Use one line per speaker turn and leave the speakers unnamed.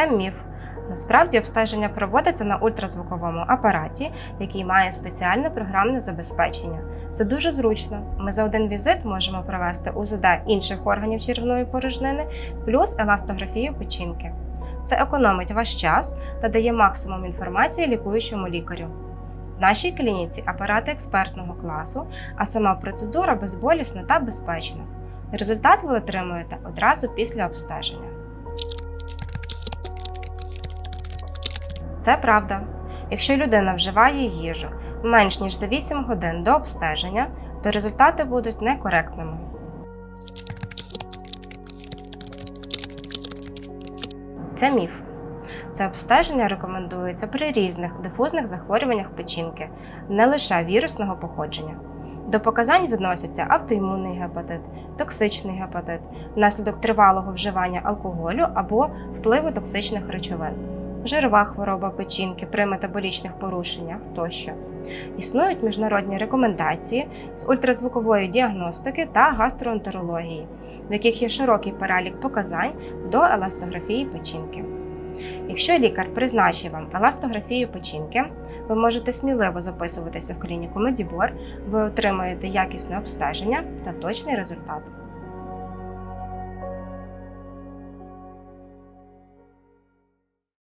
Це міф. Насправді обстеження проводиться на ультразвуковому апараті, який має спеціальне програмне забезпечення. Це дуже зручно. Ми за один візит можемо провести УЗД інших органів черевної порожнини плюс еластографію печінки. Це економить ваш час та дає максимум інформації лікуючому лікарю. В нашій клініці апарати експертного класу, а сама процедура безболісна та безпечна. Результат ви отримуєте одразу після обстеження. Це правда. Якщо людина вживає їжу менш ніж за 8 годин до обстеження, то результати будуть некоректними. Це міф. Це обстеження рекомендується при різних дифузних захворюваннях печінки, не лише вірусного походження. До показань відносяться автоімунний гепатит, токсичний гепатит, внаслідок тривалого вживання алкоголю або впливу токсичних речовин, жирова хвороба печінки при метаболічних порушеннях тощо. Існують міжнародні рекомендації з ультразвукової діагностики та гастроентерології, в яких є широкий перелік показань до еластографії печінки. Якщо лікар призначив вам еластографію печінки, ви можете сміливо записуватися в клініку Медібор, ви отримаєте якісне обстеження та точний результат.